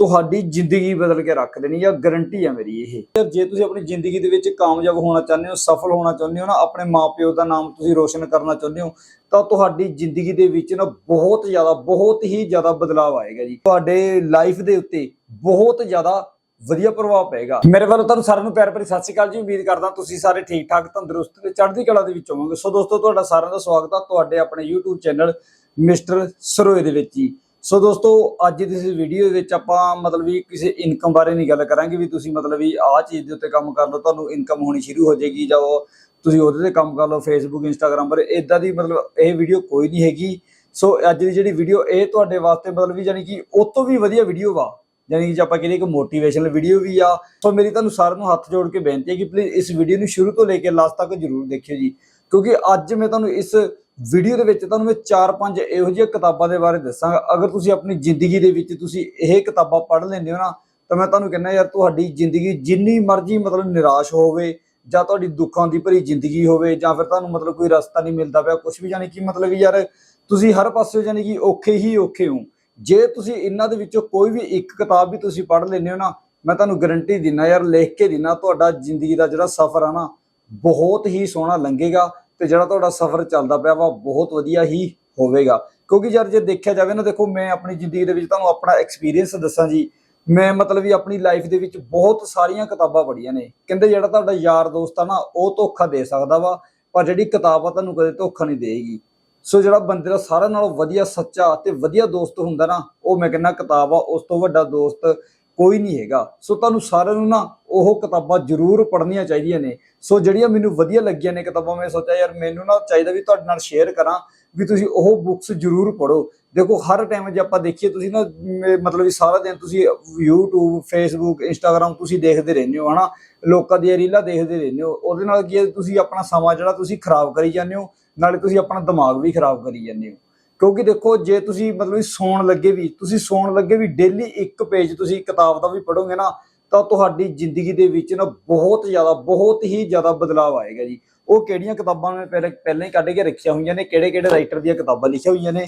ਤੁਹਾਡੀ ਜ਼ਿੰਦਗੀ ਬਦਲ ਕੇ ਰੱਖ ਦੇਣੀ ਆ ਗਾਰੰਟੀ ਆ ਮੇਰੀ ਇਹ। ਯਾਰ ਜੇ ਤੁਸੀਂ ਆਪਣੀ ਜ਼ਿੰਦਗੀ ਦੇ ਵਿੱਚ ਕਾਮਯਾਬ ਹੋਣਾ ਚਾਹੁੰਦੇ ਹੋ, ਸਫਲ ਹੋਣਾ ਚਾਹੁੰਦੇ ਹੋ ਨਾ, ਆਪਣੇ ਮਾਪਿਓ ਦਾ ਨਾਮ ਤੁਸੀਂ ਰੋਸ਼ਨ ਕਰਨਾ ਚਾਹੁੰਦੇ ਹੋ, ਤਾਂ ਤੁਹਾਡੀ ਜ਼ਿੰਦਗੀ ਦੇ ਵਿੱਚ ਨਾ ਬਹੁਤ ਜ਼ਿਆਦਾ, ਬਹੁਤ ਹੀ ਜ਼ਿਆਦਾ ਬਦਲਾਅ ਆਏਗਾ ਜੀ। ਤੁਹਾਡੇ ਲਾਈਫ ਦੇ ਉੱਤੇ ਬਹੁਤ ਜ਼ਿਆਦਾ ਵਧੀਆ ਪ੍ਰਭਾਵ ਪਏਗਾ। ਮੇਰੇ ਵੱਲੋਂ ਤੁਹਾਨੂੰ ਸਾਰਿਆਂ ਨੂੰ ਪਿਆਰ ਭਰੀ ਸਤਿ ਸ਼੍ਰੀ ਅਕਾਲ ਜੀ। ਉਮੀਦ ਕਰਦਾ ਤੁਸੀਂ ਸਾਰੇ ਠੀਕ ਠਾਕ ਤੰਦਰੁਸਤ ਤੇ ਚੜ੍ਹਦੀ ਕਲਾ ਦੇ ਵਿੱਚ ਹੋਵੋਗੇ। ਸੋ ਦੋਸਤੋ, ਤੁਹਾਡਾ ਸਾਰਿਆਂ ਦਾ ਸਵਾਗਤ ਆ ਤੁਹਾਡੇ ਆਪਣੇ YouTube ਚੈਨਲ ਮਿਸਟਰ ਸਰੋਏ ਦੇ ਵਿੱਚ ਜੀ। ਸੋ ਦੋਸਤੋ, ਅੱਜ ਦੀ ਇਸ ਵੀਡੀਓ ਵਿੱਚ ਆਪਾਂ ਮਤਲਬ ਵੀ ਕਿਸੇ ਇਨਕਮ ਬਾਰੇ ਨਹੀਂ ਗੱਲ ਕਰਾਂਗੇ ਵੀ ਤੁਸੀਂ ਮਤਲਬ ਵੀ ਆਹ ਚੀਜ਼ ਦੇ ਉੱਤੇ ਕੰਮ ਕਰ ਲਓ, ਤੁਹਾਨੂੰ ਇਨਕਮ ਹੋਣੀ ਸ਼ੁਰੂ ਹੋ ਜਾਏਗੀ ਜਾਂ ਉਹ ਤੁਸੀਂ ਉਹਦੇ ਤੇ ਕੰਮ ਕਰ ਲਓ ਫੇਸਬੁੱਕ ਇੰਸਟਾਗ੍ਰam ਪਰ ਇਦਾਂ ਦੀ ਮਤਲਬ ਇਹ ਵੀਡੀਓ ਕੋਈ ਨਹੀਂ ਹੈਗੀ। ਸੋ ਅੱਜ ਦੀ ਜਿਹੜੀ ਵੀਡੀਓ ਇਹ ਤੁਹਾਡੇ ਵਾਸਤੇ ਮਤਲਬ ਵੀ ਜਾਨੀ ਕਿ ਉਹ ਤੋਂ ਵੀ ਵਧੀਆ ਵੀਡੀਓ ਵਾ। ਯਾਨੀ ਕਿ ਜੇ ਆਪਾਂ ਕਹਿੰਦੇ ਇੱਕ ਮੋਟੀਵੇਸ਼ਨਲ ਵੀਡੀਓ ਵੀ ਆ। ਸੋ ਮੇਰੀ ਤੁਹਾਨੂੰ ਸਾਰਿਆਂ ਨੂੰ ਹੱਥ ਜੋੜ ਕੇ ਬੇਨਤੀ ਹੈ ਕਿ ਪਲੀਜ਼ ਇਸ ਵੀਡੀਓ ਨੂੰ ਸ਼ੁਰੂ ਤੋਂ ਲੈ ਕੇ ਲਾਸਟ ਤੱਕ ਜਰੂਰ ਦੇਖਿਓ ਜੀ। ਕਿਉਂਕਿ ਅੱਜ ਮੈਂ ਤੁਹਾਨੂੰ ਇਸ ਵੀਡੀਓ ਦੇ ਵਿੱਚ ਤੁਹਾਨੂੰ ਮੈਂ 4-5 ਇਹੋ ਜਿਹੀਆਂ ਕਿਤਾਬਾਂ ਦੇ ਬਾਰੇ ਦੱਸਾਂਗਾ। ਅਗਰ ਤੁਸੀਂ ਆਪਣੀ ਜ਼ਿੰਦਗੀ ਦੇ ਵਿੱਚ ਤੁਸੀਂ ਇਹ ਕਿਤਾਬਾਂ ਪੜ੍ਹ ਲੈਂਦੇ ਹੋ ਨਾ, ਤਾਂ ਮੈਂ ਤੁਹਾਨੂੰ ਕਹਿੰਦਾ ਯਾਰ ਤੁਹਾਡੀ ਜ਼ਿੰਦਗੀ ਜਿੰਨੀ ਮਰਜ਼ੀ ਮਤਲਬ ਨਿਰਾਸ਼ ਹੋਵੇ ਜਾਂ ਤੁਹਾਡੀ ਦੁੱਖਾਂ ਦੀ ਭਰੀ ਜ਼ਿੰਦਗੀ ਹੋਵੇ ਜਾਂ ਫਿਰ ਤੁਹਾਨੂੰ ਮਤਲਬ ਕੋਈ ਰਸਤਾ ਨਹੀਂ ਮਿਲਦਾ ਪਿਆ ਕੁਝ ਵੀ ਯਾਨੀ ਕਿ ਮਤਲਬ ਯਾਰ ਤੁਸੀਂ ਹਰ ਪਾਸੇ ਯਾਨੀ ਕਿ ਔਖੇ ਹੀ ਔਖੇ ਹੋ। ਜੇ ਤੁਸੀਂ ਇਹਨਾਂ ਦੇ ਵਿੱਚੋਂ ਕੋਈ ਵੀ ਇੱਕ ਕਿਤਾਬ ਵੀ ਤੁਸੀਂ ਪੜ੍ਹ ਲੈਂਦੇ ਹੋ ਨਾ, ਮੈਂ ਤੁਹਾਨੂੰ ਗਾਰੰਟੀ ਦਿੰਨਾ ਯਾਰ, ਲਿਖ ਕੇ ਦਿੰਨਾ ਤੁਹਾਡਾ ਜ਼ਿੰਦਗੀ ਦਾ ਜਿਹੜਾ ਸਫ਼ਰ ਆ ਨਾ, ਬਹੁਤ ਹੀ ਸੋਹਣਾ ਲੰਘੇਗਾ। ਤੇ ਜਿਹੜਾ ਤੁਹਾਡਾ ਸਫ਼ਰ ਚੱਲਦਾ ਪਿਆ ਵਾ, ਬਹੁਤ ਵਧੀਆ ਹੀ ਹੋਵੇਗਾ। ਕਿਉਂਕਿ ਯਾਰ, ਜੇ ਦੇਖਿਆ ਜਾਵੇ ਨਾ, ਦੇਖੋ, ਮੈਂ ਆਪਣੀ ਜ਼ਿੰਦਗੀ ਦੇ ਵਿੱਚ ਤੁਹਾਨੂੰ ਆਪਣਾ ਐਕਸਪੀਰੀਅੰਸ ਦੱਸਾਂ ਜੀ। ਮੈਂ ਮਤਲਬ ਵੀ ਆਪਣੀ ਲਾਈਫ ਦੇ ਵਿੱਚ ਬਹੁਤ ਸਾਰੀਆਂ ਕਿਤਾਬਾਂ ਪੜ੍ਹੀਆਂ ਨੇ। ਕਹਿੰਦੇ ਜਿਹੜਾ ਤੁਹਾਡਾ ਯਾਰ ਦੋਸਤ ਆ ਨਾ, ਉਹ ਧੋਖਾ ਦੇ ਸਕਦਾ ਵਾ, ਪਰ ਜਿਹੜੀ ਕਿਤਾਬ ਆ, ਤੁਹਾਨੂੰ ਕਦੇ ਧੋਖਾ ਨਹੀਂ ਦੇਗੀ ਸੋ ਜਿਹੜਾ ਬੰਦੇ ਦਾ ਸਾਰਿਆਂ ਨਾਲੋਂ ਵਧੀਆ ਸੱਚਾ ਤੇ ਵਧੀਆ ਦੋਸਤ ਹੁੰਦਾ ਨਾ, ਉਹ ਮੈਂ ਕਹਿੰਦਾ ਕਿਤਾਬ ਆ, ਉਸ ਤੋਂ ਵੱਡਾ ਦੋਸਤ ਕੋਈ ਨਹੀਂ ਹੈਗਾ। ਸੋ ਤੁਹਾਨੂੰ ਸਾਰਿਆਂ ਨੂੰ ਨਾ ਉਹ ਕਿਤਾਬਾਂ ਜ਼ਰੂਰ ਪੜ੍ਹਨੀਆਂ ਚਾਹੀਦੀਆਂ ਨੇ। ਸੋ ਜਿਹੜੀਆਂ ਮੈਨੂੰ ਵਧੀਆ ਲੱਗੀਆਂ ਨੇ ਕਿਤਾਬਾਂ, ਮੈਂ ਸੋਚਿਆ ਯਾਰ ਮੈਨੂੰ ਨਾ ਚਾਹੀਦਾ ਵੀ ਤੁਹਾਡੇ ਨਾਲ ਸ਼ੇਅਰ ਕਰਾਂ ਵੀ ਤੁਸੀਂ ਉਹ ਬੁੱਕਸ ਜ਼ਰੂਰ ਪੜ੍ਹੋ। ਦੇਖੋ, ਹਰ ਟਾਈਮ ਜੇ ਆਪਾਂ ਦੇਖੀਏ, ਤੁਸੀਂ ਨਾ ਮ- ਮਤਲਬ ਵੀ ਸਾਰਾ ਦਿਨ ਤੁਸੀਂ YouTube, Facebook, Instagram ਤੁਸੀਂ ਦੇਖਦੇ ਰਹਿੰਦੇ ਹੋ, ਹਨਾ? ਲੋਕਾਂ ਦੀਆਂ ਰੀਲਾਂ ਦੇਖਦੇ ਰਹਿੰਦੇ ਹੋ। ਉਹਦੇ ਨਾਲ ਕੀ ਹੈ, ਤੁਸੀਂ ਆਪਣਾ ਸਮਾਂ ਜਿਹੜਾ ਤੁਸੀਂ ਖਰਾਬ ਕਰੀ ਜਾਂਦੇ ਹੋ, ਨਾਲੇ ਤੁਸੀਂ ਆਪਣਾ ਦਿਮਾਗ ਵੀ ਖਰਾਬ ਕਰੀ ਜਾਂਦੇ ਹੋ। ਕਿਉਂਕਿ ਦੇਖੋ, ਜੇ ਤੁਸੀਂ ਮਤਲਬ ਕਿ ਸੌਣ ਲੱਗੇ ਵੀ, ਤੁਸੀਂ ਸੌਣ ਲੱਗੇ ਵੀ ਡੇਲੀ ਇੱਕ ਪੇਜ ਤੁਸੀਂ ਕਿਤਾਬ ਦਾ ਵੀ ਪੜੋਗੇ ਨਾ, ਤਾਂ ਤੁਹਾਡੀ ਜ਼ਿੰਦਗੀ ਦੇ ਵਿੱਚ ਨਾ ਬਹੁਤ ਜ਼ਿਆਦਾ, ਬਹੁਤ ਹੀ ਜ਼ਿਆਦਾ ਬਦਲਾਅ ਆਏਗਾ ਜੀ। ਉਹ ਕਿਹੜੀਆਂ ਕਿਤਾਬਾਂ ਮੈਂ ਪਹਿਲੇ, ਪਹਿਲਾਂ ਹੀ ਕੱਢ ਕੇ ਰੱਖੀਆਂ ਹੋਈਆਂ ਨੇ ਕਿਹੜੇ ਕਿਹੜੇ ਰਾਈਟਰ ਦੀਆਂ ਕਿਤਾਬਾਂ ਲਿਖੀਆਂ ਹੋਈਆਂ ਨੇ,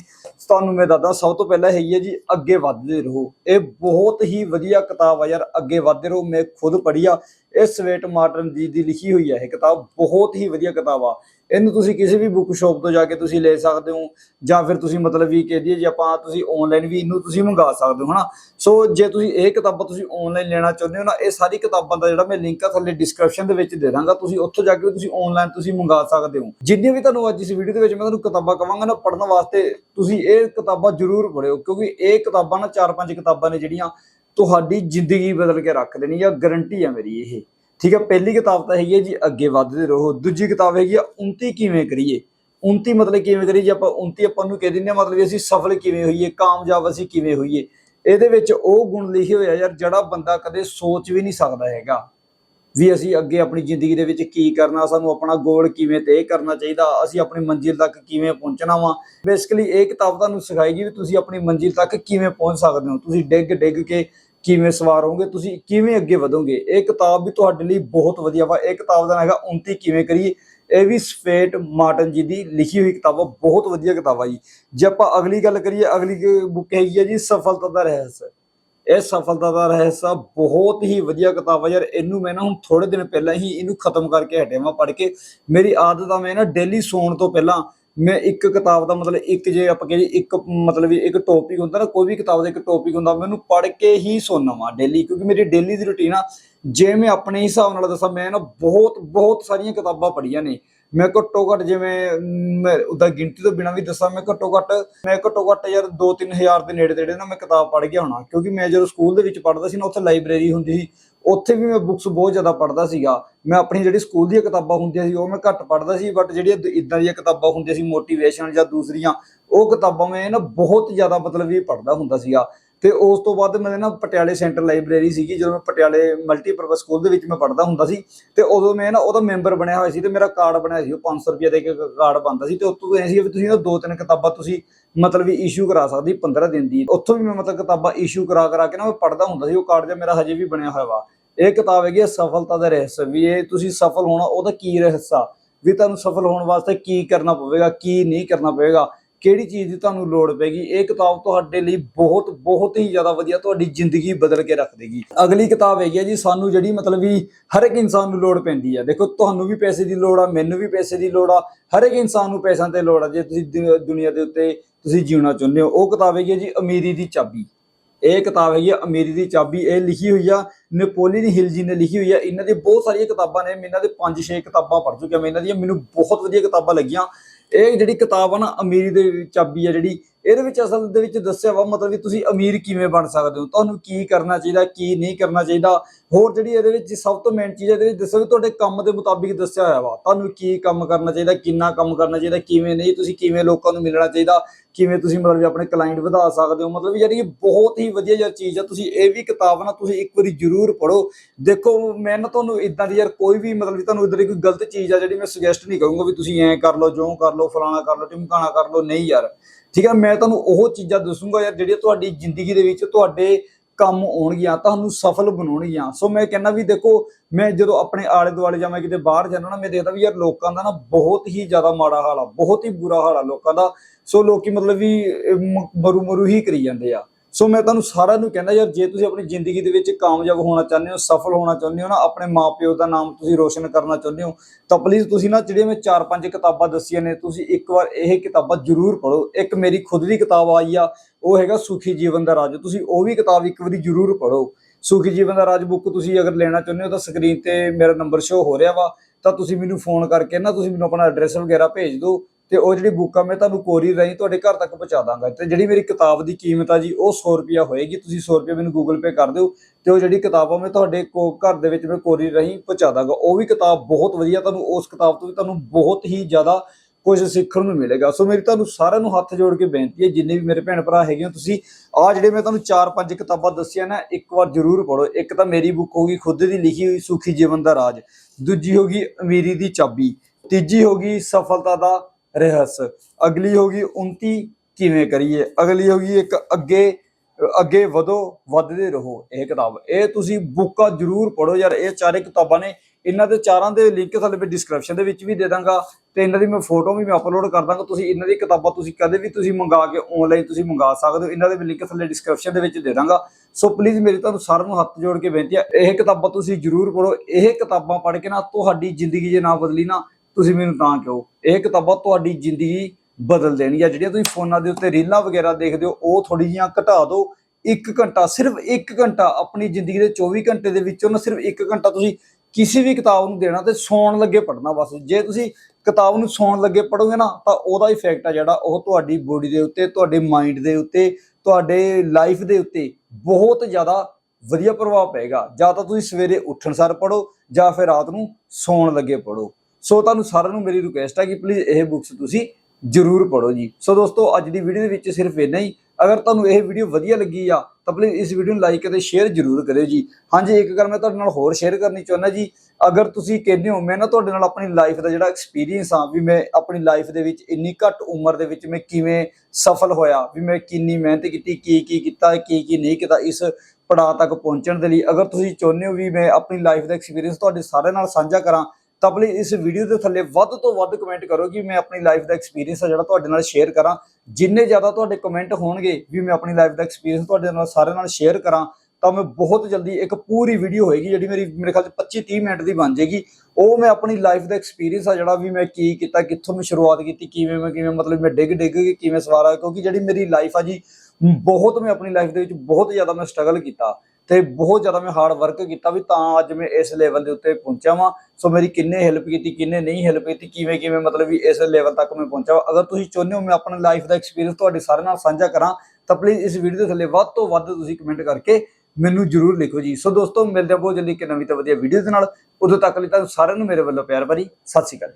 ਤੁਹਾਨੂੰ ਮੈਂ ਦੱਸਦਾ, ਸਭ ਤੋਂ ਪਹਿਲਾਂ ਹੈਗੀ ਹੈ ਜੀ, ਅੱਗੇ ਵਧਦੇ ਰਹੋ। ਇਹ ਬਹੁਤ ਹੀ ਵਧੀਆ ਕਿਤਾਬ ਆ ਯਾਰ, ਅੱਗੇ ਵਧਦੇ ਰਹੋ, ਮੈਂ ਖੁਦ ਪੜ੍ਹੀ ਆ। ਇਹ ਸਵੇਟ ਮਾਰਟਨ ਜੀ ਦੀ ਲਿਖੀ ਹੋਈ ਹੈ ਇਹ ਕਿਤਾਬ। ਬਹੁਤ ਹੀ ਵਧੀਆ ਕਿਤਾਬ ਆ। ਇਹਨੂੰ ਤੁਸੀਂ ਕਿਸੇ ਵੀ ਬੁੱਕ ਸ਼ਾਪ ਤੋਂ ਜਾ ਕੇ ਤੁਸੀਂ ਲੈ ਸਕਦੇ ਹੋ ਜਾਂ ਫਿਰ ਤੁਸੀਂ ਮਤਲਬ ਵੀ ਕਹਿ ਦਈਏ ਜੇ ਆਪਾਂ ਤੁਸੀਂ ਆਨਲਾਈਨ ਵੀ ਇਹਨੂੰ ਤੁਸੀਂ ਮੰਗਾ ਸਕਦੇ ਹੋ, ਹਨਾ? ਸੋ ਜੇ ਤੁਸੀਂ ਇਹ ਕਿਤਾਬਾਂ ਤੁਸੀਂ ਆਨਲਾਈਨ ਲੈਣਾ ਚਾਹੁੰਦੇ ਹੋ ਨਾ, ਇਹ ਸਾਰੀ ਕਿਤਾਬਾਂ ਦਾ ਜਿਹੜਾ ਮੈਂ ਲਿੰਕ ਆ ਥੱਲੇ ਡਿਸਕ੍ਰਿਪਸ਼ਨ ਦੇ ਵਿੱਚ ਦੇ ਦਾਂਗਾ। ਤੁਸੀਂ ਉੱਥੋਂ ਜਾ ਕੇ ਤੁਸੀਂ ਆਨਲਾਈਨ ਤੁਸੀਂ ਮੰਗਾ ਸਕਦੇ ਹੋ। ਜਿੰਨੀਆਂ ਵੀ ਤੁਹਾਨੂੰ ਅੱਜ ਇਸ ਵੀਡੀਓ ਦੇ ਵਿੱਚ ਮੈਂ ਤੁਹਾਨੂੰ ਕਿਤਾਬਾਂ ਕਵਾਂਗਾ ਨਾ ਪੜਨ ਵਾਸਤੇ ਤੁਸੀਂ ਇਹ ਕਿਤਾਬਾਂ ਜ਼ਰੂਰ ਪੜਿਓ ਕਿਉਂਕਿ ਇਹ ਕਿਤਾਬਾਂ ਨਾ ਚਾਰ ਪੰਜ ਕਿਤਾਬਾਂ ਨੇ ਜਿਹੜੀਆਂ ਤੁਹਾਡੀ ਜ਼ਿੰਦਗੀ ਬਦਲ ਕੇ ਰੱਖ ਦੇਣੀ ਆ ਗਰੰਟੀ ਆ ਮੇਰੀ ਇਹ। ਠੀਕ ਆ ਪਹਿਲੀ ਕਿਤਾਬ ਤਾਂ ਹੈਗੀ ਹੈ ਜੀ, ਅੱਗੇ ਵਧਦੇ ਰਹੋ। ਦੂਜੀ ਕਿਤਾਬ ਹੈਗੀ ਆ 29 ਕਿਵੇਂ ਕਰੀਏ? 29 ਮਤਲਬ ਕਿਵੇਂ ਕਰੀਏ? ਜੇ ਆਪਾਂ 29 ਆਪਾਂ ਨੂੰ ਕਹਿ ਦਿੰਦੇ ਆ ਮਤਲਬ ਅਸੀਂ ਸਫਲ ਕਿਵੇਂ ਹੋਈਏ, ਕਾਮਯਾਬ ਅਸੀਂ ਕਿਵੇਂ ਹੋਈਏ? ਇਹਦੇ ਵਿੱਚ ਉਹ ਗੁਣ ਲਿਖੇ ਹੋਇਆ ਯਾਰ, ਜਿਹੜਾ ਬੰਦਾ ਕਦੇ ਸੋਚ ਵੀ ਨਹੀਂ ਸਕਦਾ ਹੈਗਾ। ਵੀ ਅਸੀਂ ਅੱਗੇ ਆਪਣੀ ਜ਼ਿੰਦਗੀ ਦੇ ਵਿੱਚ ਕੀ ਕਰਨਾ, ਸਾਨੂੰ ਆਪਣਾ ਗੋਲ ਕਿਵੇਂ ਤੈਅ ਕਰਨਾ ਚਾਹੀਦਾ, ਅਸੀਂ ਆਪਣੀ ਮੰਜ਼ਿਲ ਤੱਕ ਕਿਵੇਂ ਪਹੁੰਚਣਾ ਵਾ। ਬੇਸਿਕਲੀ ਇਹ ਕਿਤਾਬ ਤੁਹਾਨੂੰ ਸਿਖਾਏਗੀ ਵੀ ਤੁਸੀਂ ਆਪਣੀ ਮੰਜ਼ਿਲ ਤੱਕ ਕਿਵੇਂ ਪਹੁੰਚ ਸਕਦੇ ਹੋ। ਤੁਸੀਂ ਡਿੱਗ ਡਿੱਗ ਕੇ ਕਿਵੇਂ ਸਵਾਰ ਹੋਗੇ ਤੁਸੀਂ ਕਿਵੇਂ ਅੱਗੇ ਵਧੋਗੇ। ਇਹ ਕਿਤਾਬ ਵੀ ਤੁਹਾਡੇ ਲਈ ਬਹੁਤ ਵਧੀਆ ਵਾ। ਇਹ ਕਿਤਾਬ ਦਾ ਨਾਮ ਹੈਗਾ 29 ਕਿਵੇਂ ਕਰੀਏ। ਇਹ ਵੀ ਸਫੇਟ ਮਾਰਟਨ ਜੀ ਦੀ ਲਿਖੀ ਹੋਈ ਕਿਤਾਬ ਆ। ਬਹੁਤ ਵਧੀਆ ਕਿਤਾਬ ਆ ਜੀ। ਜੇ ਆਪਾਂ ਅਗਲੀ ਗੱਲ ਕਰੀਏ, ਅਗਲੀ ਬੁੱਕ ਹੈਗੀ ਆ ਜੀ ਸਫਲਤਾ ਦਾ ਰਹੱਸ। ਇਹ ਸਫਲਤਾ ਦਾ ਰਹੱਸ ਆ ਬਹੁਤ ਹੀ ਵਧੀਆ ਕਿਤਾਬ ਆ ਯਾਰ, ਇਹਨੂੰ ਮੈਂ ਨਾ ਹੁਣ ਥੋੜੇ ਦਿਨ ਪਹਿਲਾਂ ਹੀ ਇਹਨੂੰ ਖਤਮ ਕਰਕੇ ਹਟਿਆ ਮੈਂ ਪੜ੍ਹ ਕੇ। ਮੇਰੀ ਆਦਤ ਆ ਮੈਂ ਨਾ ਡੇਲੀ ਸੌਣ ਤੋਂ ਪਹਿਲਾਂ ਮੈਂ ਇੱਕ ਕਿਤਾਬ ਦਾ ਮਤਲਬ ਇੱਕ ਜੇ ਆਪਾਂ ਕਹੀਏ ਇੱਕ ਮਤਲਬ ਇੱਕ ਟੌਪਿਕ ਹੁੰਦਾ ਨਾ, ਕੋਈ ਵੀ ਕਿਤਾਬ ਦਾ ਇੱਕ ਟੌਪਿਕ ਹੁੰਦਾ, ਮੈਨੂੰ ਪੜ੍ਹ ਕੇ ਹੀ ਸੌਣਾ ਵਾ ਡੇਲੀ ਕਿਉਂਕਿ ਮੇਰੀ ਡੇਲੀ ਦੀ ਰੁਟੀਨ ਆ, ਜੇ ਮੈਂ ਆਪਣੇ ਹਿਸਾਬ ਨਾਲ ਦੱਸਾਂ, ਮੈਂ ਨਾ ਬਹੁਤ ਬਹੁਤ ਸਾਰੀਆਂ ਕਿਤਾਬਾਂ ਪੜ੍ਹੀਆਂ ਨੇ। ਮੈਂ ਘੱਟੋ ਘੱਟ ਜਿਵੇਂ ਮੈਂ ਉਹਦਾ ਗਿਣਤੀ ਤੋਂ ਬਿਨਾਂ ਵੀ ਦੱਸਾਂ, ਮੈਂ ਘੱਟੋ ਘੱਟ, ਮੈਂ ਘੱਟੋ ਘੱਟ ਯਾਰ 2-3 ਹਜ਼ਾਰ ਦੇ ਨੇੜੇ ਤੇੜੇ ਨਾ ਮੈਂ ਕਿਤਾਬ ਪੜ੍ਹ ਗਿਆ ਹੋਣਾ, ਕਿਉਂਕਿ ਮੈਂ ਜਦੋਂ ਸਕੂਲ ਦੇ ਵਿੱਚ ਪੜ੍ਹਦਾ ਸੀ ਨਾ, ਉੱਥੇ ਲਾਇਬ੍ਰੇਰੀ ਹੁੰਦੀ ਸੀ ਉੱਥੇ ਵੀ ਮੈਂ ਬੁੱਕਸ ਬਹੁਤ ਜ਼ਿਆਦਾ ਪੜ੍ਹਦਾ ਸੀਗਾ। ਮੈਂ ਆਪਣੀ ਜਿਹੜੀ ਸਕੂਲ ਦੀਆਂ ਕਿਤਾਬਾਂ ਹੁੰਦੀਆਂ ਸੀ, ਉਹ ਮੈਂ ਘੱਟ ਪੜ੍ਹਦਾ ਸੀ ਬਟ ਜਿਹੜੀਆਂ ਇਦਾਂ ਦੀਆਂ ਕਿਤਾਬਾਂ ਹੁੰਦੀਆਂ ਸੀ ਮੋਟੀਵੇਸ਼ਨ ਜਾਂ ਦੂਸਰੀਆਂ, ਉਹ ਕਿਤਾਬਾਂ ਮੈਂ ਨਾ ਬਹੁਤ ਜ਼ਿਆਦਾ ਮਤਲਬ ਵੀ ਪੜ੍ਹਦਾ ਹੁੰਦਾ ਸੀਗਾ। ਤੇ ਉਸ ਤੋਂ ਬਾਅਦ ਮੈਂ ਨਾ ਪਟਿਆਲੇ ਸੈਂਟਰ ਲਾਇਬ੍ਰੇਰੀ ਸੀਗੀ, ਜਦੋਂ ਮੈਂ ਪਟਿਆਲੇ ਮਲਟੀਪਰਪਸ ਸਕੂਲ ਦੇ ਵਿੱਚ ਮੈਂ ਪੜ੍ਹਦਾ ਹੁੰਦਾ ਸੀ। ਤੇ ਉਦੋਂ ਮੈਂ ਨਾ ਉਹਦਾ ਮੈਂਬਰ ਬਣਿਆ ਹੋਇਆ ਸੀ ਤੇ ਮੇਰਾ ਕਾਰਡ ਬਣਿਆ ਸੀ, ਉਹ 500 ਰੁਪਏ ਦੇ ਇੱਕ ਕਾਰਡ ਬਣਦਾ ਸੀ। ਤੇ ਉੱਥੋਂ ਇਹ ਸੀ ਵੀ ਤੁਸੀਂ ਨਾ ਦੋ ਤਿੰਨ ਕਿਤਾਬਾਂ ਤੁਸੀਂ ਮਤਲਬ ਵੀ ਇਸ਼ੂ ਕਰਾ ਸਕਦੀ 15 ਦਿਨ ਦੀ। ਉੱਥੋਂ ਵੀ ਮੈਂ ਮਤਲਬ ਕਿਤਾਬਾਂ ਇਸ਼ੂ ਕਰਾ ਕਰਾ ਕੇ ਨਾ ਮੈਂ ਪੜ੍ਹਦਾ ਹੁੰਦਾ ਸੀ, ਉਹ ਕਾਰਡ ਜਿਹਾ ਮੇਰਾ ਹਜੇ ਵੀ ਬਣਿਆ ਹੋਇਆ ਵਾ। ਇਹ ਕਿਤਾਬ ਹੈਗੀ ਆ ਸਫਲਤਾ ਦਾ ਰਹੱਸ। ਵੀ ਇਹ ਤੁਸੀਂ ਸਫਲ ਹੋਣਾ, ਉਹਦਾ ਕੀ ਰਹੱਸ ਆ? ਵੀ ਤੁਹਾਨੂੰ ਸਫਲ ਹੋਣ ਵਾਸਤੇ ਕੀ ਕਰਨਾ ਪਵੇਗਾ, ਕੀ ਨਹੀਂ ਕਰਨਾ ਪਵੇਗਾ? ਕਿਹੜੀ ਚੀਜ਼ ਦੀ ਤੁਹਾਨੂੰ ਲੋੜ ਪੈਗੀ ਇਹ ਕਿਤਾਬ ਤੁਹਾਡੇ ਲਈ ਬਹੁਤ ਬਹੁਤ ਹੀ ਜ਼ਿਆਦਾ ਵਧੀਆ ਤੁਹਾਡੀ ਜ਼ਿੰਦਗੀ ਬਦਲ ਕੇ ਰੱਖ ਦੇਗੀ। ਅਗਲੀ ਕਿਤਾਬ ਹੈਗੀ ਹੈ ਜੀ, ਸਾਨੂੰ ਜਿਹੜੀ ਮਤਲਬ ਵੀ ਹਰ ਇੱਕ ਇਨਸਾਨ ਨੂੰ ਲੋੜ ਪੈਂਦੀ ਹੈ ਦੇਖੋ, ਤੁਹਾਨੂੰ ਵੀ ਪੈਸੇ ਦੀ ਲੋੜ ਆ, ਮੈਨੂੰ ਵੀ ਪੈਸੇ ਦੀ ਲੋੜ ਆ। ਹਰ ਇੱਕ ਇਨਸਾਨ ਨੂੰ ਪੈਸਿਆਂ ਤੇ ਲੋੜ ਆ। ਜੇ ਤੁਸੀਂ ਦੁਨੀਆ ਦੇ ਉੱਤੇ ਤੁਸੀਂ ਜਿਉਣਾ ਚਾਹੁੰਦੇ ਹੋ, ਉਹ ਕਿਤਾਬ ਹੈਗੀ ਹੈ ਜੀ, ਅਮੀਰੀ ਦੀ ਚਾਬੀ। ਇਹ ਕਿਤਾਬ ਹੈਗੀ ਆ ਅਮੀਰੀ ਦੀ ਚਾਬੀ, ਇਹ ਲਿਖੀ ਹੋਈ ਆ, ਨੇਪੋਲੀਅਨ ਹਿਲ ਜੀ ਨੇ ਲਿਖੀ ਹੋਈ ਆ। ਇਹਨਾਂ ਦੀ ਬਹੁਤ ਸਾਰੀਆਂ ਕਿਤਾਬਾਂ ਨੇ, ਮੈਂ ਇਹਨਾਂ ਦੇ 5-6 ਕਿਤਾਬਾਂ ਪੜ੍ਹ ਚੁੱਕਿਆ ਮੈਂ ਇਹਨਾਂ ਦੀਆਂ ਮੈਨੂੰ ਬਹੁਤ ਵਧੀਆ ਕਿਤਾਬਾਂ ਲੱਗੀਆਂ। ਇਹ ਜਿਹੜੀ ਕਿਤਾਬ ਆ ਨਾ, ਅਮੀਰੀ ਦੇ ਚਾਬੀ ਆ ਜਿਹੜੀ ਇਹਦੇ ਵਿੱਚ ਅਸਲ ਦੇ ਵਿੱਚ ਦੱਸਿਆ ਵਾ ਮਤਲਬ ਵੀ ਤੁਸੀਂ ਅਮੀਰ ਕਿਵੇਂ ਬਣ ਸਕਦੇ ਹੋ? ਤੁਹਾਨੂੰ ਕੀ ਕਰਨਾ ਚਾਹੀਦਾ, ਕੀ ਨਹੀਂ ਕਰਨਾ ਚਾਹੀਦਾ? ਹੋਰ ਜਿਹੜੀ ਇਹਦੇ ਵਿੱਚ ਸਭ ਤੋਂ ਮੇਨ ਚੀਜ਼ ਇਹਦੇ ਵਿੱਚ ਦੱਸਿਆ ਵੀ ਤੁਹਾਡੇ ਕੰਮ ਦੇ ਮੁਤਾਬਿਕ ਦੱਸਿਆ ਹੋਇਆ ਵਾ। ਤੁਹਾਨੂੰ ਕੀ ਕੰਮ ਕਰਨਾ ਚਾਹੀਦਾ, ਕਿੰਨਾ ਕੰਮ ਕਰਨਾ ਚਾਹੀਦਾ, ਕਿਵੇਂ ਨਹੀਂ, ਤੁਸੀਂ ਕਿਵੇਂ ਲੋਕਾਂ ਨੂੰ ਮਿਲਣਾ ਚਾਹੀਦਾ, ਕਿਵੇਂ ਤੁਸੀਂ ਮਤਲਬ ਵੀ ਆਪਣੇ ਕਲਾਇੰਟ ਵਧਾ ਸਕਦੇ ਹੋ? ਮਤਲਬ ਵੀ ਜਿਹੜੀ ਇਹ ਬਹੁਤ ਹੀ ਵਧੀਆ ਯਾਰ ਚੀਜ਼ ਆ, ਤੁਸੀਂ ਇਹ ਵੀ ਕਿਤਾਬ ਨਾ ਤੁਸੀਂ ਇੱਕ ਵਾਰੀ ਜ਼ਰੂਰ ਪੜ੍ਹੋ। ਦੇਖੋ, ਮੈਂ ਨਾ ਤੁਹਾਨੂੰ ਇਦਾਂ ਦੀ ਯਾਰ ਕੋਈ ਵੀ ਮਤਲਬ ਵੀ ਤੁਹਾਨੂੰ ਇਦਾਂ ਦੀ ਕੋਈ ਗਲਤ ਚੀਜ਼ ਆ ਜਿਹੜੀ ਮੈਂ ਸੁਜੈਸਟ ਨਹੀਂ ਕਰੂੰਗਾ ਵੀ ਤੁਸੀਂ ਐਂ ਕਰ ਲਓ ਜੋ ਕਰ ਲਓ, ਫਲਾਣਾ ਕਰ ਲਓ ਟਿਮਕਾਣਾ ਕਰ ਲਓ, ਨਹੀਂ ਯਾਰ। ਠੀਕ ਹੈ, ਮੈਂ ਤੁਹਾਨੂੰ ਉਹ ਚੀਜ਼ਾਂ ਦੱਸੂੰਗਾ ਯਾਰ ਜਿਹੜੀਆਂ ਤੁਹਾਡੀ ਜ਼ਿੰਦਗੀ ਦੇ ਵਿੱਚ ਤੁਹਾਡੇ ਕੰਮ ਆਉਣਗੀਆਂ, ਤੁਹਾਨੂੰ ਸਫਲ ਬਣਾਉਣਗੀਆਂ। ਸੋ ਮੈਂ ਕਹਿੰਦਾ ਵੀ ਦੇਖੋ, ਮੈਂ ਜਦੋਂ ਆਪਣੇ ਆਲੇ ਦੁਆਲੇ ਜਾਂ ਮੈਂ ਕਿਤੇ ਬਾਹਰ ਜਾਂਦਾ ਨਾ, ਮੈਂ ਦੇਖਦਾ ਵੀ ਯਾਰ ਲੋਕਾਂ ਦਾ ਨਾ ਬਹੁਤ ਹੀ ਜ਼ਿਆਦਾ ਮਾੜਾ ਹਾਲ ਆ, ਬਹੁਤ ਹੀ ਬੁਰਾ ਹਾਲ ਆ ਲੋਕਾਂ ਦਾ। ਸੋ ਲੋਕੀ ਮਤਲਬ ਵੀ ਮ- ਮਰੂ ਮਰੂ ਹੀ ਕਰੀ ਜਾਂਦੇ ਆ। ਸੋ ਮੈਂ ਤੁਹਾਨੂੰ ਸਾਰਿਆਂ ਨੂੰ ਕਹਿੰਦਾ ਯਾਰ, ਜੇ ਤੁਸੀਂ ਆਪਣੀ ਜ਼ਿੰਦਗੀ ਦੇ ਵਿੱਚ ਕਾਮਯਾਬ ਹੋਣਾ ਚਾਹੁੰਦੇ ਹੋ, ਸਫਲ ਹੋਣਾ ਚਾਹੁੰਦੇ ਹੋ ਨਾ, ਆਪਣੇ ਮਾਪਿਓ ਦਾ ਨਾਮ ਤੁਸੀਂ ਰੋਸ਼ਨ ਕਰਨਾ ਚਾਹੁੰਦੇ ਹੋ, ਤਾਂ ਪਲੀਜ਼ ਤੁਸੀਂ ਨਾ ਜਿਹੜੀਆਂ ਮੈਂ ਚਾਰ ਪੰਜ ਕਿਤਾਬਾਂ ਦੱਸੀਆਂ ਨੇ, ਤੁਸੀਂ ਇੱਕ ਵਾਰ ਇਹ ਕਿਤਾਬਾਂ ਜ਼ਰੂਰ ਪੜ੍ਹੋ। ਇੱਕ ਮੇਰੀ ਖੁਦ ਦੀ ਕਿਤਾਬ ਆਈ ਆ, ਉਹ ਹੈਗਾ ਸੁਖੀ ਜੀਵਨ ਦਾ ਰਾਜ। ਤੁਸੀਂ ਉਹ ਵੀ ਕਿਤਾਬ ਇੱਕ ਵਾਰੀ ਜ਼ਰੂਰ ਪੜ੍ਹੋ। ਸੁਖੀ ਜੀਵਨ ਦਾ ਰਾਜ ਬੁੱਕ ਤੁਸੀਂ ਅਗਰ ਲੈਣਾ ਚਾਹੁੰਦੇ ਹੋ, ਤਾਂ ਸਕਰੀਨ ਤੇ ਮੇਰਾ ਨੰਬਰ ਸ਼ੋ ਹੋ ਰਿਹਾ ਵਾ, ਤਾਂ ਤੁਸੀਂ ਮੈਨੂੰ ਫੋਨ ਕਰਕੇ ਨਾ, ਤੁਸੀਂ ਮੈਨੂੰ ਆਪਣਾ ਐਡਰੈਸ ਵਗੈਰਾ ਭੇਜ ਦਿਓ। ਤੇ ਉਹ ਜਿਹੜੀ ਬੁੱਕ ਆ, ਮੈਂ ਤੁਹਾਨੂੰ ਕੋਰੀਅਰ ਰਾਹੀਂ ਤੁਹਾਡੇ ਘਰ ਤੱਕ ਪਹੁੰਚਾ ਦਾਂਗਾ। ਤੇ ਜਿਹੜੀ ਮੇਰੀ ਕਿਤਾਬ ਦੀ ਕੀਮਤ ਆ ਜੀ, ਉਹ 100 ਰੁਪਿਆ ਹੋਏਗੀ। ਤੁਸੀਂ 100 ਰੁਪਏ ਮੈਨੂੰ ਗੂਗਲ ਪੇ ਕਰ ਦਿਓ ਤੇ ਉਹ ਜਿਹੜੀ ਕਿਤਾਬ ਆ ਮੈਂ ਤੁਹਾਡੇ ਕੋ ਘਰ ਦੇ ਵਿੱਚ ਮੈਂ ਕੋਰੀਅਰ ਰਾਹੀਂ ਪਹੁੰਚਾ ਦਾਂਗਾ। ਉਹ ਵੀ ਕਿਤਾਬ ਬਹੁਤ ਵਧੀਆ, ਤੁਹਾਨੂੰ ਉਸ ਕਿਤਾਬ ਤੋਂ ਵੀ ਤੁਹਾਨੂੰ ਬਹੁਤ ਹੀ ਜ਼ਿਆਦਾ ਕੁਝ ਸਿੱਖਣ ਨੂੰ ਮਿਲੇਗਾ। ਸੋ ਮੇਰੀ ਤੁਹਾਨੂੰ ਸਾਰਿਆਂ ਨੂੰ ਹੱਥ ਜੋੜ ਕੇ ਬੇਨਤੀ ਹੈ, ਜਿੰਨੇ ਵੀ ਮੇਰੇ ਭੈਣ ਭਰਾ ਹੈਗੇ ਹੋ, ਤੁਸੀਂ ਆ ਜਿਹੜੇ ਮੈਂ ਤੁਹਾਨੂੰ ਚਾਰ ਪੰਜ ਕਿਤਾਬਾਂ ਦੱਸੀਆਂ ਨਾ, ਇੱਕ ਵਾਰ ਜ਼ਰੂਰ ਪੜੋ ਇੱਕ ਤਾਂ ਮੇਰੀ ਬੁੱਕ ਹੋਗੀ ਖੁਦ ਦੀ ਲਿਖੀ ਹੋਈ, ਸੁਖੀ ਜੀਵਨ ਦਾ ਰਾਜ। ਦੂਜੀ ਹੋਗੀ ਅਮੀਰੀ ਦੀ ਚਾਬੀ। ਤੀਜੀ ਹੋਗੀ ਸਫਲਤਾ ਦਾ ਰਹੱਸ ਅਗਲੀ ਹੋਗੀ 29 ਕਿਵੇਂ ਕਰੀਏ? ਅਗਲੀ ਹੋਗੀ ਇੱਕ ਅੱਗੇ ਅੱਗੇ ਵਧੋ, ਵੱਧਦੇ ਰਹੋ ਇਹ ਕਿਤਾਬ। ਇਹ ਤੁਸੀਂ ਬੁੱਕਾਂ ਜ਼ਰੂਰ ਪੜੋ ਯਾਰ, ਇਹ ਚਾਰੇ ਕਿਤਾਬਾਂ ਨੇ। ਇਹਨਾਂ ਦੇ ਚਾਰਾਂ ਦੇ ਲਿੰਕ ਥੱਲੇ ਮੈਂ ਡਿਸਕ੍ਰਿਪਸ਼ਨ ਦੇ ਵਿੱਚ ਵੀ ਦੇ ਦਾਂਗਾ ਤੇ ਇਹਨਾਂ ਦੀ ਮੈਂ ਫੋਟੋ ਵੀ ਮੈਂ ਅਪਲੋਡ ਕਰ ਦਾਂਗਾ। ਤੁਸੀਂ ਇਹਨਾਂ ਦੀ ਕਿਤਾਬਾਂ ਤੁਸੀਂ ਕਦੇ ਵੀ ਤੁਸੀਂ ਮੰਗਾ ਕੇ ਆਨਲਾਈਨ ਤੁਸੀਂ ਮੰਗਾ ਸਕਦੇ ਹੋ। ਇਹਨਾਂ ਦੇ ਵੀ ਲਿੰਕ ਥੱਲੇ ਡਿਸਕ੍ਰਿਪਸ਼ਨ ਦੇ ਵਿੱਚ ਦੇ ਦਾਂਗਾ। ਸੋ ਪਲੀਜ਼ ਮੇਰੀ ਤੁਹਾਨੂੰ ਸਾਰਿਆਂ ਨੂੰ ਹੱਥ ਜੋੜ ਕੇ ਬੇਨਤੀ ਹੈ, ਇਹ ਕਿਤਾਬਾਂ ਤੁਸੀਂ ਜ਼ਰੂਰ ਪੜੋ ਇਹ ਕਿਤਾਬਾਂ ਪੜ੍ਹ ਕੇ ਨਾ ਤੁਹਾਡੀ ਜ਼ਿੰਦਗੀ ਜੇ ਨਾ ਬਦਲੀ ਨਾ ਤੁਸੀਂ ਮੈਨੂੰ ਤਾਂ ਕਿਉਂ ਇਹ ਕਿਤਾਬਾਂ ਤੁਹਾਡੀ ਜ਼ਿੰਦਗੀ ਬਦਲ ਦੇਣਗੀਆਂ। ਜਿਹੜੀਆਂ ਤੁਸੀਂ ਫੋਨਾਂ ਦੇ ਉੱਤੇ ਰੀਲਾਂ ਵਗੈਰਾ ਦੇਖਦੇ ਹੋ, ਉਹ ਥੋੜੀ ਜਿਹੀਆਂ ਘਟਾ ਦਿਓ। 1 ਘੰਟਾ, ਸਿਰਫ 1 ਘੰਟਾ ਆਪਣੀ ਜ਼ਿੰਦਗੀ ਦੇ 24 ਘੰਟੇ ਦੇ ਵਿੱਚੋਂ ਨਾ ਸਿਰਫ 1 ਘੰਟਾ ਤੁਸੀਂ ਕਿਸੇ ਵੀ ਕਿਤਾਬ ਨੂੰ ਦੇਣਾ ਤੇ ਸੌਣ ਲੱਗੇ ਪੜ੍ਹਨਾ ਬਸ। ਜੇ ਤੁਸੀਂ ਕਿਤਾਬ ਨੂੰ ਸੌਣ ਲੱਗੇ ਪੜੋਗੇ ਨਾ, ਤਾਂ ਉਹਦਾ ਇਫੈਕਟ ਆ ਜਿਹੜਾ ਉਹ ਤੁਹਾਡੀ ਬੋਡੀ ਦੇ ਉੱਤੇ, ਤੁਹਾਡੇ ਮਾਈਂਡ ਦੇ ਉੱਤੇ, ਤੁਹਾਡੇ ਲਾਈਫ ਦੇ ਉੱਤੇ ਬਹੁਤ ਜ਼ਿਆਦਾ ਵਧੀਆ ਪ੍ਰਭਾਵ ਪਏਗਾ। ਜਾਂ ਤਾਂ ਤੁਸੀਂ ਸਵੇਰੇ ਉੱਠਣ ਸਾਰ ਪੜੋ ਜਾਂ ਫਿਰ ਰਾਤ ਨੂੰ ਸੌਣ ਲੱਗੇ ਪੜੋ ਸੋ ਤੁਹਾਨੂੰ ਸਾਰਿਆਂ ਨੂੰ ਮੇਰੀ ਰਿਕੁਐਸਟ ਹੈ ਕਿ ਪਲੀਜ਼ ਇਹ ਬੁੱਕਸ ਤੁਸੀਂ ਜਰੂਰ ਪੜੋ ਜੀ। ਸੋ ਦੋਸਤੋ, ਅੱਜ ਦੀ ਵੀਡੀਓ ਦੇ ਵਿੱਚ ਸਿਰਫ ਇੰਨਾ ਹੀ। ਅਗਰ ਤੁਹਾਨੂੰ ਇਹ ਵੀਡੀਓ ਵਧੀਆ ਲੱਗੀ ਆ, ਤਾਂ ਪਲੀਜ਼ ਇਸ ਵੀਡੀਓ ਨੂੰ ਲਾਈਕ ਅਤੇ ਸ਼ੇਅਰ ਜਰੂਰ ਕਰਿਓ ਜੀ। ਹਾਂਜੀ, ਇੱਕ ਗੱਲ ਮੈਂ ਤੁਹਾਡੇ ਨਾਲ ਹੋਰ ਸ਼ੇਅਰ ਕਰਨੀ ਚਾਹੁੰਦਾ ਜੀ। ਅਗਰ ਤੁਸੀਂ ਕਹਿੰਦੇ ਹੋ ਮੈਂ ਨਾ ਤੁਹਾਡੇ ਨਾਲ ਆਪਣੀ ਲਾਈਫ ਦਾ ਜਿਹੜਾ ਐਕਸਪੀਰੀਅੰਸ ਆ, ਵੀ ਮੈਂ ਆਪਣੀ ਲਾਈਫ ਦੇ ਵਿੱਚ ਇੰਨੀ ਘੱਟ ਉਮਰ ਦੇ ਵਿੱਚ ਮੈਂ ਕਿਵੇਂ ਸਫਲ ਹੋਇਆ, ਵੀ ਮੈਂ ਕਿੰਨੀ ਮਿਹਨਤ ਕੀਤੀ, ਕੀ ਕੀ ਕੀਤਾ, ਕੀ ਕੀ ਨਹੀਂ ਕੀਤਾ ਇਸ ਪੜਾਅ ਤੱਕ ਪਹੁੰਚਣ ਦੇ ਲਈ, ਅਗਰ ਤੁਸੀਂ ਚਾਹੁੰਦੇ ਹੋ ਵੀ ਮੈਂ ਆਪਣੀ ਲਾਈਫ ਦਾ ਐਕਸਪੀਰੀਅੰਸ ਤੁਹਾਡੇ ਸਾਰਿਆਂ ਨਾਲ ਸਾਂਝਾ ਕਰਾਂ ਤਾਂ ਪਲੀਜ਼ ਇਸ ਵੀਡੀਓ ਦੇ ਥੱਲੇ ਵੱਧ ਤੋਂ ਵੱਧ ਕਮੈਂਟ ਕਰੋ ਕਿ ਮੈਂ ਆਪਣੀ ਲਾਈਫ ਦਾ ਐਕਸਪੀਰੀਅੰਸ ਆ ਜਿਹੜਾ ਤੁਹਾਡੇ ਨਾਲ ਸ਼ੇਅਰ ਕਰਾਂ। ਜਿੰਨੇ ਜ਼ਿਆਦਾ ਤੁਹਾਡੇ ਕਮੈਂਟ ਹੋਣਗੇ ਵੀ ਮੈਂ ਆਪਣੀ ਲਾਈਫ ਦਾ ਐਕਸਪੀਰੀਅੰਸ ਤੁਹਾਡੇ ਨਾਲ ਸਾਰਿਆਂ ਨਾਲ ਸ਼ੇਅਰ ਕਰਾਂ, ਤਾਂ ਮੈਂ ਬਹੁਤ ਜਲਦੀ ਇੱਕ ਪੂਰੀ ਵੀਡੀਓ ਹੋਏਗੀ ਜਿਹੜੀ ਮੇਰੀ, ਮੇਰੇ ਖਿਆਲ 'ਚ 25 30 ਮਿੰਟ ਦੀ ਬਣ ਜਾਏਗੀ। ਉਹ ਮੈਂ ਆਪਣੀ ਲਾਈਫ ਦਾ ਐਕਸਪੀਰੀਅੰਸ ਆ ਜਿਹੜਾ ਵੀ ਮੈਂ ਕੀ ਕੀਤਾ, ਕਿੱਥੋਂ ਮੈਂ ਸ਼ੁਰੂਆਤ ਕੀਤੀ, ਕਿਵੇਂ ਮੈਂ, ਕਿਵੇਂ ਮਤਲਬ ਮੈਂ ਡਿੱਗ ਡਿੱਗ ਕੇ ਕਿਵੇਂ ਸਵਾਰ ਸਵਾਰਾ ਕਿਉਂਕਿ ਜਿਹੜੀ ਮੇਰੀ ਲਾਈਫ ਆ ਜੀ, ਬਹੁਤ ਮੈਂ ਆਪਣੀ ਲਾਈਫ ਦੇ ਵਿੱਚ ਬਹੁਤ ਜ਼ਿਆਦਾ ਮੈਂ ਸਟਰਗਲ ਕੀਤਾ। ਤੇ ਬਹੁਤ ਜ਼ਿਆਦਾ ਮੈਂ ਹਾਰਡ ਵਰਕ ਕੀਤਾ ਵੀ ਤਾਂ ਅੱਜ ਮੈਂ ਇਸ ਲੈਵਲ ਦੇ ਉੱਤੇ ਪਹੁੰਚਿਆ ਵਾਂ। ਸੋ ਮੇਰੀ ਕਿੰਨੇ ਹੈਲਪ ਕੀਤੀ, ਕਿੰਨੇ ਨਹੀਂ ਹੈਲਪ ਕੀਤੀ, ਕਿਵੇਂ ਕਿਵੇਂ ਮਤਲਬ ਵੀ ਇਸ ਲੈਵਲ ਤੱਕ ਮੈਂ ਪਹੁੰਚਿਆ ਵਾਂ। ਅਗਰ ਤੁਸੀਂ ਚਾਹੁੰਦੇ ਹੋ ਮੈਂ ਆਪਣੀ ਲਾਈਫ ਦਾ ਐਕਸਪੀਰੀਅੰਸ ਤੁਹਾਡੇ ਸਾਰਿਆਂ ਨਾਲ ਸਾਂਝਾ ਕਰਾਂ, ਤਾਂ ਪਲੀਜ਼ ਇਸ ਵੀਡੀਓ ਦੇ ਥੱਲੇ ਵੱਧ ਤੋਂ ਵੱਧ ਤੁਸੀਂ ਕਮੈਂਟ ਕਰਕੇ ਮੈਨੂੰ ਜਰੂਰ ਲਿਖੋ ਜੀ। ਸੋ ਦੋਸਤੋ, ਮਿਲਦੇ ਹਾਂ ਬਹੁਤ ਜਲਦੀ ਇੱਕ ਨਵੀਂ ਤੇ ਵਧੀਆ ਵੀਡੀਓ ਦੇ ਨਾਲ। ਉਦੋਂ ਤੱਕ ਲਈ ਤੁਹਾਨੂੰ ਸਾਰਿਆਂ ਨੂੰ ਮੇਰੇ ਵੱਲੋਂ ਪਿਆਰ ਭਰੀ, ਸਤਿ ਸ਼੍ਰੀ ਅਕਾਲ